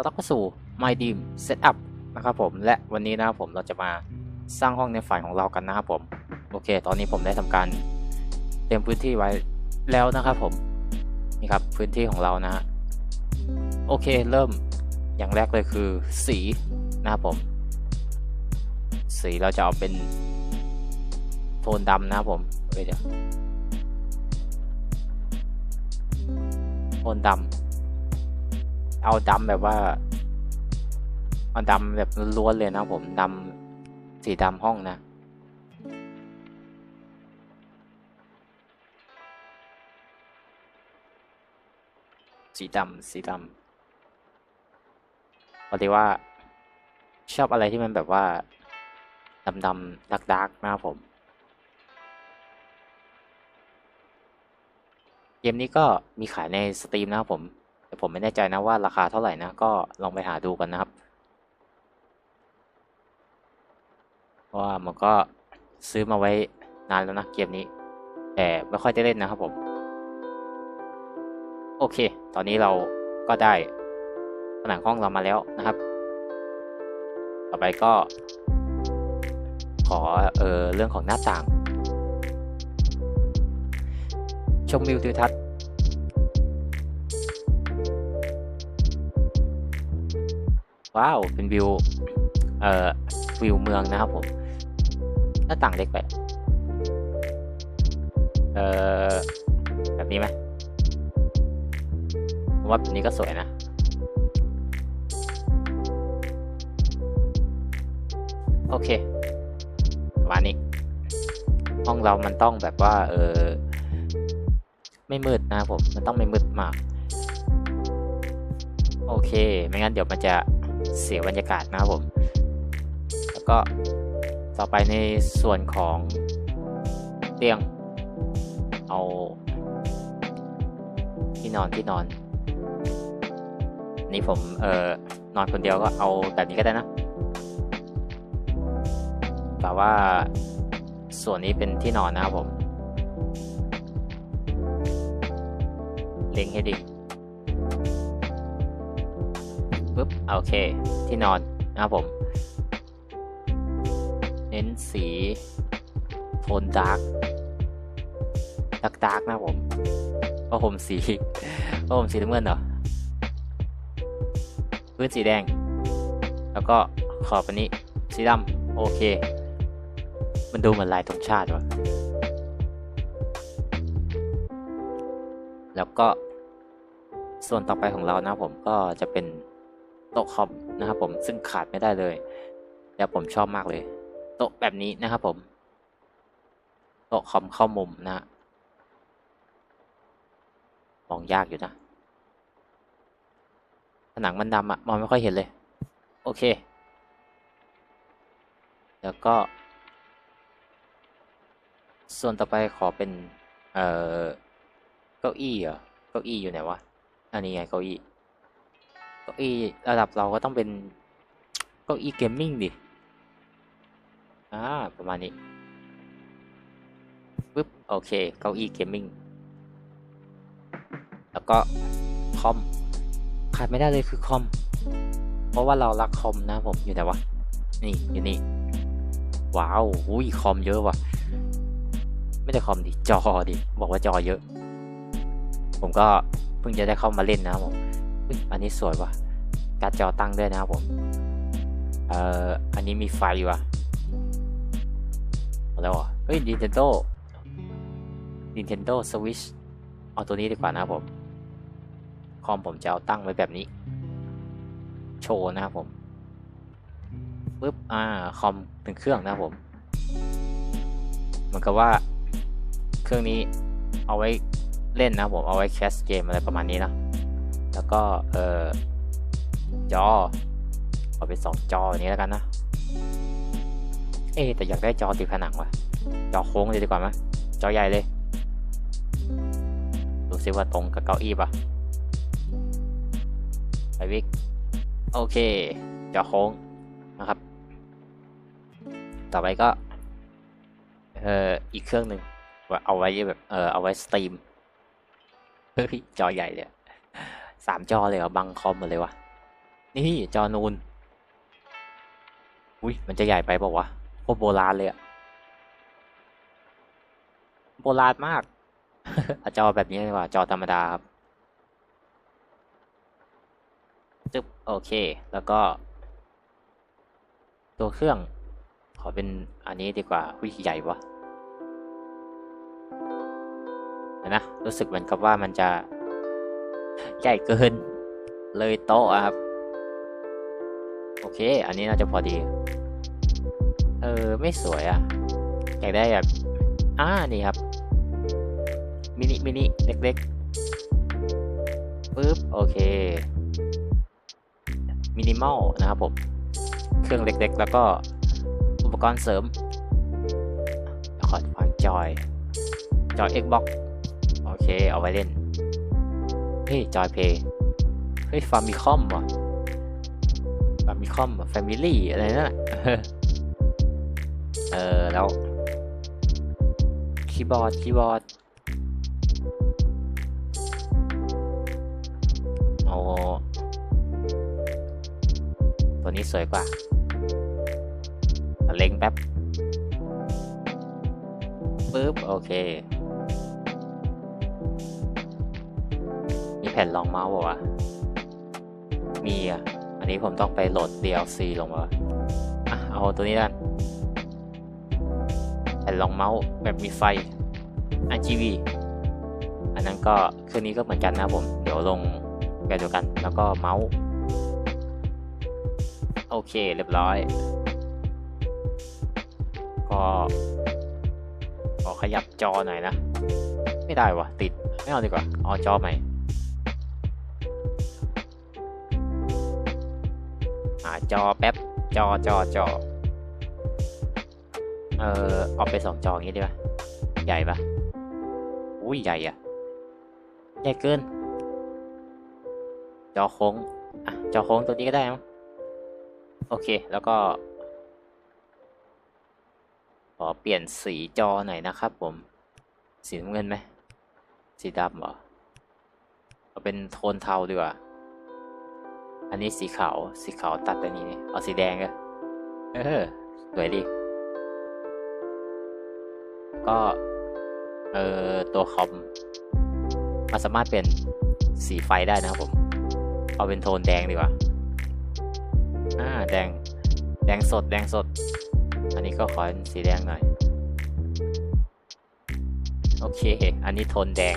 ต้อนรับเข้าสู่ My Dream Setup นะครับผมและวันนี้นะครับผมเราจะมาสร้างห้องในฝันของเรากันนะครับผมโอเค ตอนนี้ผมได้ทำการเตรียมพื้นที่ไว้แล้วนะครับผมนี่ครับพื้นที่ของเรานะฮะโอเคเริ่มอย่างแรกเลยคือสีนะครับผม สีเราจะเอาเป็นโทนดำนะครับผมเฮ้ยเดี๋ยวโทนดำ เอาดำแบบว่าเอาดำแบบล้วนเลยนะผมดำสีดำห้องนะ สีดำสีดำพอดีว่าชอบอะไรที่มันแบบว่าดำดำดักดักนะครับผม เกมนี้ก็มีขายในสตรีมนะครับผม ผมไม่แน่ใจนะว่าราคาเท่าไหร่นะ ก็ลองไปหาดูกันนะครับว่ามันก็ซื้อมาไว้นานแล้วนะเกมนี้ แต่ไม่ค่อยได้เล่นนะครับผม โอเค ตอนนี้เราก็ได้ผนังห้องเรามาแล้วนะครับ ต่อไปก็ ขอเออเรื่องของหน้าต่าง ชมวิวทิวทัศน์ ว้าว เป็นวิว เอ่อ วิวเมืองนะครับผมหน้าต่างเล็กไป เอ่อ แบบนี้ไหมว่าแบบนี้ก็สวยนะ โอเคประมาณนี้ ห้องเรามันต้องแบบว่า เออ ไม่มืดนะครับผม มันต้องไม่มืดมาก โอเค ไม่งั้นเดี๋ยวมันจะ เสียบรรยากาศนะครับผม แล้วก็ต่อไปในส่วนของเตียง เอาที่นอนที่นอนนนี่ผมเอ่อนอนคนเดียวก็เอาแบบนี้ก็ได้นะ แต่ว่าส่วนนี้เป็นที่นอนนะครับผม เล็งให้ดี ปึ๊บโอเค ที่นอนนะครับผมเน้นสีโทนดาร์กดาร์กดาร์กนะผมก็ผมสีก็ผมสีน้ำเงินเหรอพื้นสีแดง แล้วก็ขอบอันนี้สีดำโอเค มันดูเหมือนลายธงชาติวะแล้วก็ส่วนต่อไปของเรานะผมก็จะเป็น โต๊ะคอมนะครับผมซึ่งขาดไม่ได้เลย แล้วผมชอบมากเลย โต๊ะแบบนี้นะครับผมโต๊ะคอมเข้ามุมนะมองยากอยู่นะผนังมันดำอะมองไม่ค่อยเห็นเลย โอเค แล้วก็ ส่วนต่อไปขอเป็น เอ่อ เก้าอี้เหรอ เก้าอี้อยู่ไหนวะ อันนี้ไงเก้าอี้ เก้าอี้ระดับเราก็ต้องเป็นเก้าอี้เกมมิ่งดิ อ่า ประมาณนี้ปึ๊บ โอเค เก้าอี้เกมมิ่ง แล้วก็คอม ขาดไม่ได้เลยคือคอม เพราะว่าเรารักคอมนะผม อยู่ไหนวะ นี่ อยู่นี่ ว้าวอุ้ยคอมเยอะว่ะ ไม่ได้คอมดิ จอดิ บอกว่าจอเยอะ ผมก็เพิ่งจะได้เข้ามาเล่นนะผม อันนี้สวยว่ะการ์ดจอตั้งด้วยนะครับผม เอ่อ อันนี้มีไฟว่ะเอาแล้วเหรอเฮ้ย Nintendo Nintendo Switch เอาตัวนี้ดีกว่านะครับผม คอมผมจะเอาตั้งไว้แบบนี้ โชว์นะครับผมปึ๊บ อ่า คอมเป็นเครื่องนะครับผม เหมือนกับว่าเครื่องนี้เอาไว้เล่นนะผม เอาไว้แคสเกมอะไรประมาณนี้นะ แล้วก็เออจอเอาเป็นสองจออย่างนี้แล้วกันนะ เอ๊แต่อยากได้จอติดผนังว่ะ จอโค้งเลยดีกว่าไหมจอใหญ่เลย ดูซิว่าตรงกับเก้าอี้ปะไปวิก โอเค จอโค้งนะครับ ต่อไปก็ เอ่อ อีกเครื่องหนึ่งเอาไว้แบบ เออเอาไว้สตรีม เฮ้ย จอใหญ่เลย สามจอเลยเหรอบังคอมหมดเลยวะนี่จอนูนอุ้ยมันจะใหญ่ไปเปล่าวะโคตรโบราณเลยอะโบราณมากอาจอแบบนี้ดีกว่าจอธรรมดาครับจึ๊บโอเค แล้วก็ ตัวเครื่อง ขอเป็นอันนี้ดีกว่าวิใหญ่วะนะ รู้สึกเหมือนกับว่ามันจะ ใหญ่เกิน เลยโต๊ะครับ โอเค อันนี้น่าจะพอดี เออ ไม่สวยอะ่ะ อยากได้แบบ อ่า นี่ครับ มินิ มินิ เล็กๆปึ๊บ โอเค มินิมอลนะครับผม เครื่องเล็กๆ แล้วก็อุปกรณ์เสริม ขอฟังจอย จอย Xbox โอเค เอาไว้เล่น เฮ้ยจอยเพย์เฮ้ยฟาร์มิคอมว่ะฟาร์มิคอมแฟมิลี่อะไรนั่นน่ะเออแล้วคีย์บอร์ดคีย์บอร์ดโอ้ตัวนี้สวยกว่าเล็งแป๊บปึ๊บโอเค แผ่นรองเมาส์ป่าวะมีอะ อันนี้ผมต้องไปโหลด DLC ลงมาอะเอาตัวนี้ด้านแผ่นรองเมาส์แบบมีไฟ RGB อันนั้นก็เครื่องนี้ก็เหมือนกันนะผม เดี๋ยวลงแบบเดียวกัน แล้วก็เมาส์ โอเคเรียบร้อย ก็ขอขยับจอหน่อยนะ ไม่ได้วะติด ไม่เอาดีกว่า เอาจอใหม่ จอแป๊บจอจอจอเออเอาไปสองจออย่างนี้ดีป่ะใหญ่ปะอุ้ยใหญ่อะใหญ่เกิน จอโค้งอะจอโค้งตัวนี้ก็ได้มั้งโอเคแล้วก็ ขอเปลี่ยนสีจอหน่อยนะครับผม สีน้ำเงินไหมสีดำเหรอเอาเป็นโทนเทาดีกว่า อันนี้สีขาว สีขาวตัดอันนี้นี่เอาสีแดงก็เออสวยดีก็ เออตัวคอมมันสามารถเปลี่ยนสีไฟได้นะครับผม เอาเป็นโทนแดงดีกว่า อ่า แดง แดงสด แดงสด อันนี้ก็ขอเป็นสีแดงหน่อย โอเค อันนี้โทนแดง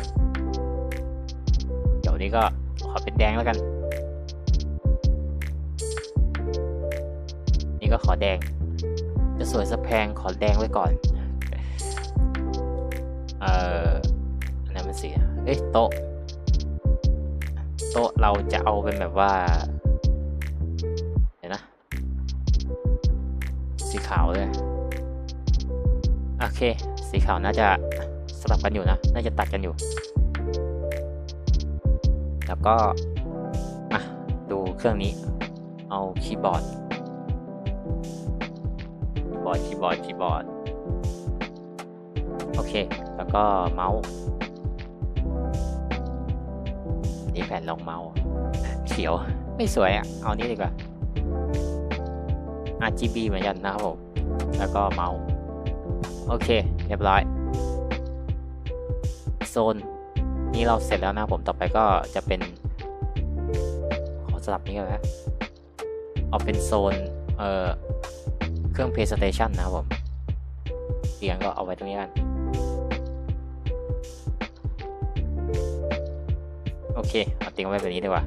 เดี๋ยวนี้ก็ขอเป็นแดงแล้วกัน นี่ก็ขอแดง จะสวยสะแพงขอแดงไว้ก่อน เอ่ออันนั้นมันสีเอ้ยโต๊ะ โต๊ะเราจะเอาเป็นแบบว่าเห็นนะ สีขาวเลยโอเค สีขาวน่าจะสลับกันอยู่นะ น่าจะตัดกันอยู่ แล้วก็มาดูเครื่องนี้ เอาคีย์บอร์ด ร์ดคีย์บอร์ดคีย์บอร์ดโอเค แล้วก็เมาส์นี่แผ่นรองเมาส์เขียวไม่สวยอะ เอานี้ดีกว่า RGB เหมือนกันนะครับผม แล้วก็เมาส์ โอเค เรียบร้อย โซน นี้เราเสร็จแล้วนะผม ต่อไปก็จะเป็น ขอสลับนี้กันนะเอาเป็นโซน เอ่อ เครื่อง PlayStation นะครับผมเตียงก็เอาไว้ตรงนี้กัน โอเค เอาเตียงไว้แบบนี้ดีกว่า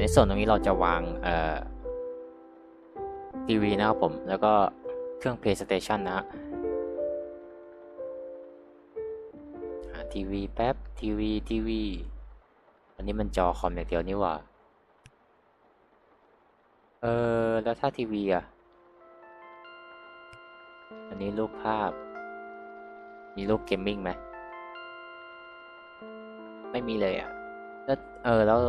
ในส่วนตรงนี้เราจะวางเอ่อทีวีนะครับผม แล้วก็เครื่อง PlayStation นะฮะทีวีแป๊บทีวีทีวี อันนี้มันจอคอมอย่างเดียวนี่หว่า เออ แล้วถ้าทีวีอะ อันนี้รูปภาพ มีรูปเกมมิ่งไหม ไม่มีเลยอะ แล้วเออ แล้ว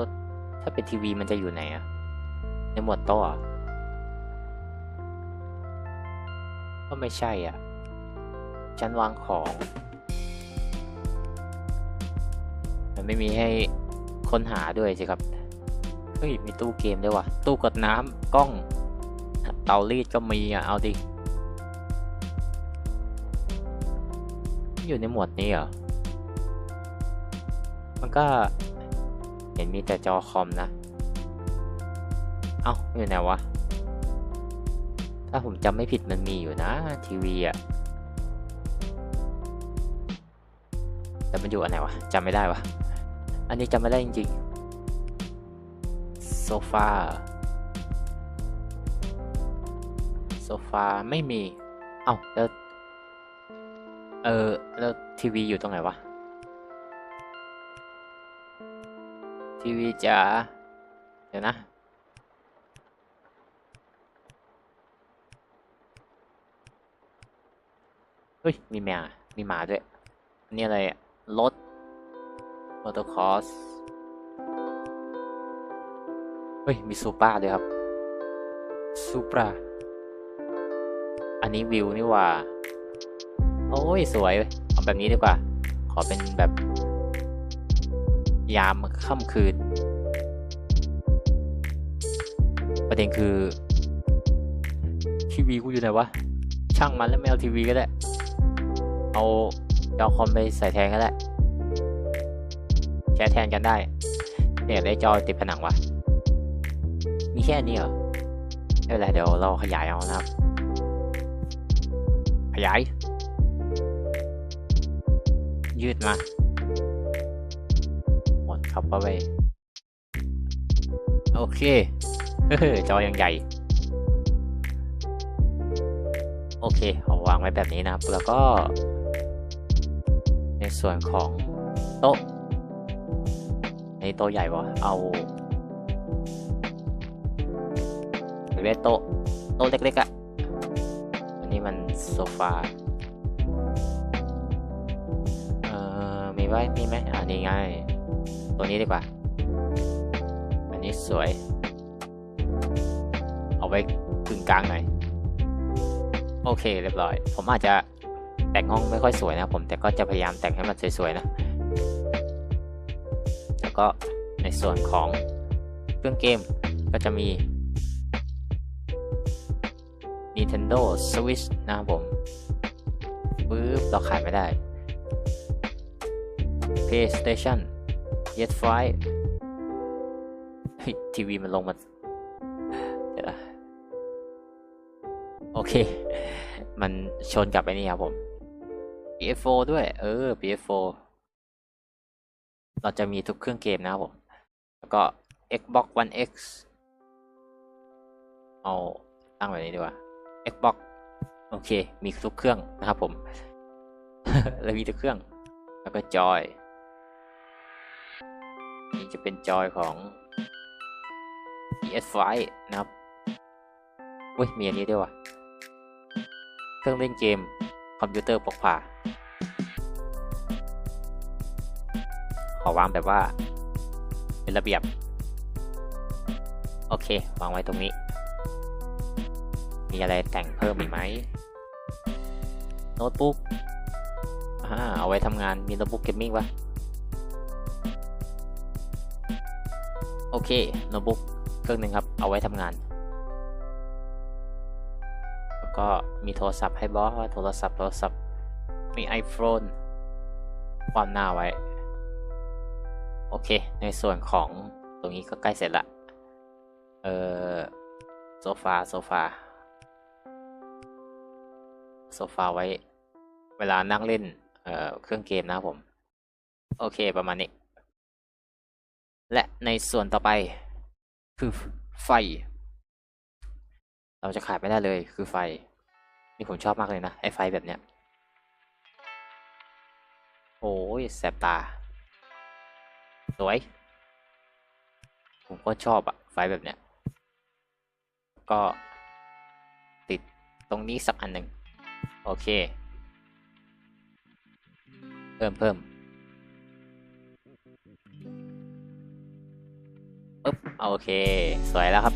ถ้าเป็นทีวีมันจะอยู่ไหนอะ ในหมวดโต๊ะอะก็ไม่ใช่อะ ชั้นวางของ มันไม่มีให้ค้นหาด้วยสิครับ เฮ้ยมีตู้เกมด้วยว่ะ ตู้กดน้ำกล้อง เตารีดก็มีอะ เอาดิ อยู่ในหมวดนี้เหรอ มันก็เห็นมีแต่จอคอมนะ เอ้า อยู่ไหนวะ ถ้าผมจำไม่ผิดมันมีอยู่นะ ทีวีอะ แต่มันอยู่อันไหนวะจำไม่ได้วะอันนี้จำไม่ได้จริงๆ โซฟา โซฟาไม่มี เอ้าแล้ว เออ แล้วทีวีอยู่ตรงไหนวะ ทีวีจ๋า เดี๋ยวนะ เฮ้ย มีแมวมีหมาด้วย อันนี่อะไรอะรถมอเตอร์คอร์ส ฮ้ย มีซูปราด้วยครับซูปราอันนี้วิวนี่ว่า โอ้ย สวย เอาแบบนี้ดีกว่า ขอเป็นแบบ ยามค่ำคืน ประเด็นคือ ทีวีกูอยู่ไหนวะ ช่างมันแล้วไม่เอาทีวีก็ได้ เอาจอคอมไปใส่แทนก็ได้ แชร์แทนกันได้เนี่ยได้จอติดผนังวะ ค่นี้เหรอไม่เป็นไรเดี๋ยวเราขยายเอานะครับ ขยาย ยืดมา หมดครับเข้าไปโอเคเฮ้ยจอยังใหญ่ โอเคเอาวางไว้แบบนี้นะครับ แล้วก็ ในส่วนของโต๊ะในโต๊ะใหญ่วะเอา หรือว่าโต๊ะโต๊ะเล็กๆอะ่ะอันนี้มันโซฟาเอ่อมีไว้มีไหมอ่านี่ไงตัวนี้ดีกว่า อันนี้สวย เอาไว้กึ่งกลางหน่อยโอเคเรียบร้อย ผมอาจจะแต่งห้องไม่ค่อยสวยนะผมแต่ก็จะพยายามแต่งให้มันสวยๆนะแล้วก็ในส่วนของเครื่องเกมก็จะมี Nintendo Switch นะครับผมปึ๊บเราขายไม่ได้ PlayStation PS5 ทีวีมันลงมาเดี๋ยวนะโอเค มันชนกับไอ้นี่ครับผม PS4 ด้วย เออ PS4 เราจะมีทุกเครื่องเกมนะครับผม แล้วก็ Xbox One X เอาตั้งแบบนี้ดีกว่า Xbox โอเค มีทุกเครื่องนะครับผมแล้วมีทุกเครื่อง แล้วก็จอยนี่จะเป็นจอยของ PS5 นะครับอุ้ยมีอันนี้ด้วยว่ะเครื่องเล่นเกม คอมพิวเตอร์พกพา ขอวางแบบว่า เป็นระเบียบ โอเค วางไว้ตรงนี้ มีอะไรแต่งเพิ่มอีกไหมโน้ตบุ๊กอ่าเอาไว้ทำงานมีโน้ตบุ๊กเกมมิ่งปะโอเคโน้ตบุ๊กเครื่องหนึ่งครับ เอาไว้ทำงาน แล้วก็มีโทรศัพท์ให้บอสว่าโทรศัพท์โทรศัพท์มี iPhone ความหน้าไว้ โอเค ในส่วนของตรงนี้ก็ใกล้เสร็จละ เออโซฟา โซฟา โซฟาไว้ เวลานั่งเล่นเเครื่องเกมนะครับผม โอเคประมาณนี้ และในส่วนต่อไปคือไฟ เราจะขาดไม่ได้เลยคือไฟ นี่ผมชอบมากเลยนะ ไอ้ไฟแบบเนี้ย โอ้ยแสบตา สวย ผมก็ชอบอะไฟแบบเนี้ย ก็ติดตรงนี้สักอันหนึ่ง โอเค เพิ่มเพิ่มปึ๊บโอเค สวยแล้วครับ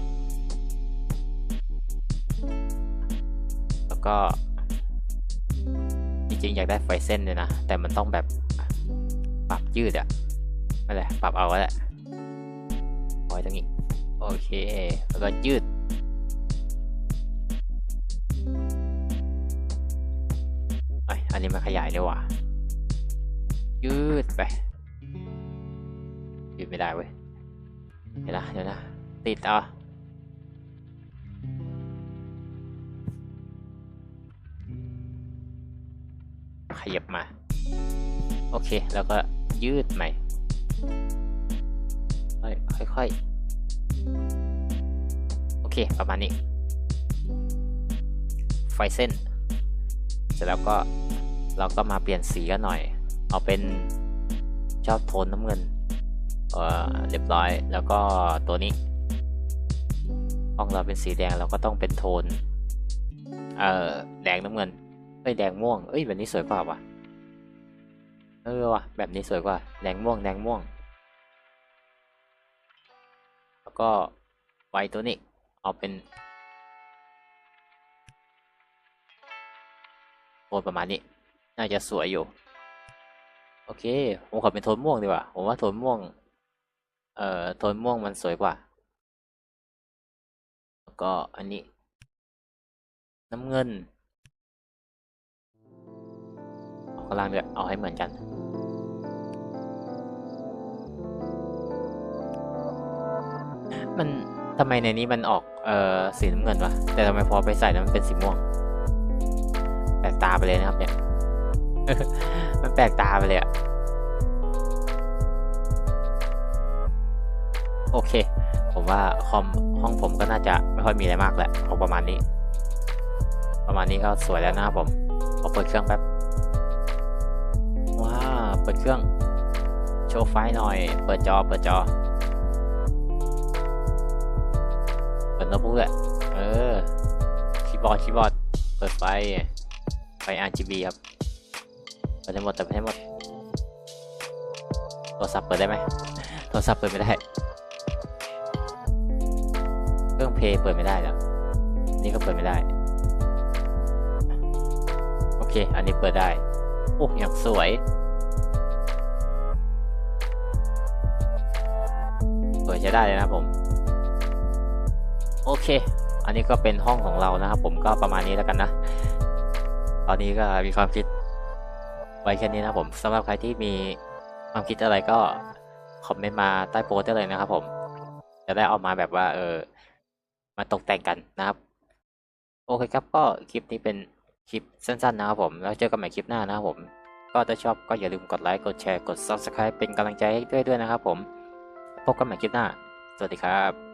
แล้วก็ จริงๆ อยากได้ไฟเส้นเลยนะ แต่มันต้องแบบปรับยืดอะไม่เป็นไรปรับเอาก็ได้เอาไว้ตรงนี้ โอเค แล้วก็ยืด นี้มันขยายเลยว่ะ ยืดไป ยืดไม่ได้เว้ย เดี๋ยวนะเดี๋ยวนะ ติดอะขยับมา โอเค แล้วก็ยืดใหม่ ค่อยๆ โอเค ประมาณนี้ ไฟเส้น เสร็จแล้วก็ เราก็มาเปลี่ยนสีกันหน่อย เอาเป็นชอบโทนน้ำเงิน เออเรียบร้อย แล้วก็ตัวนี้ ห้องเราเป็นสีแดงเราก็ต้องเป็นโทน เออแดงน้ำเงิน เอ้ยแดงม่วง เอ้ยแบบนี้สวยกว่าว่ะ เออว่ะแบบนี้สวยกว่า แดงม่วงแดงม่วง แล้วก็ไว้ตัวนี้ เอาเป็นโทนประมาณนี้ น่าจะสวยอยู่ โอเค ผมขอเป็นโทนม่วงดีกว่า ผมว่าโทนม่วง เอ่อ โทนม่วงมันสวยกว่า แล้วก็อันนี้ น้ำเงินเอาข้างล่างด้วยเอาให้เหมือนกันมันทำไมในนี้มันออกเอ่อสีน้ำเงินวะแต่ทำไมพอไปใส่แล้วมันเป็นสีม่วงแปลกตาไปเลยนะครับเนี่ย มันแปลกตาไปเลยอะโอเค ผมว่าคอมห้องผมก็น่าจะไม่ค่อยมีอะไรมากแหละเอาประมาณนี้ ประมาณนี้ก็สวยแล้วนะผมขอเปิดเครื่องแป๊บว้าเปิดเครื่อง โชว์ไฟหน่อย เปิดจอ เปิดจอ เปิดโน้ตบุ๊กด้วยเออ คีย์บอร์ด คีย์บอร์ด เปิดไฟ ไฟ RGB ครับ เปิดให้หมดเปิดให้หมดโทรศัพท์เปิดได้ไหมโทรศัพท์เปิดไม่ได้ เครื่องเพย์เปิดไม่ได้แล้ว นี่ก็เปิดไม่ได้ โอเค อันนี้เปิดได้ โอ้ยังสวยสวยใช้ได้เลยนะผม โอเค อันนี้ก็เป็นห้องของเรานะครับผมก็ประมาณนี้แล้วกันนะ ตอนนี้ก็มีความคิด ไว้แค่นี้นะครับผมสำหรับใครที่มีความคิดอะไรก็คอมเมนต์มาใต้โพสต์ได้เลยนะครับ ผม จะได้เอามาแบบว่า เออ มาตกแต่งกันนะครับ โอเคครับก็คลิปนี้เป็นคลิปสั้นๆนะครับผมแล้วเจอกันใหม่คลิปหน้านะครับผม ก็ถ้าชอบก็อย่าลืมกดไลค์กดแชร์กด subscribe เป็นกำลังใจให้ด้วยด้วยนะครับผม พบกันใหม่คลิปหน้า สวัสดีครับ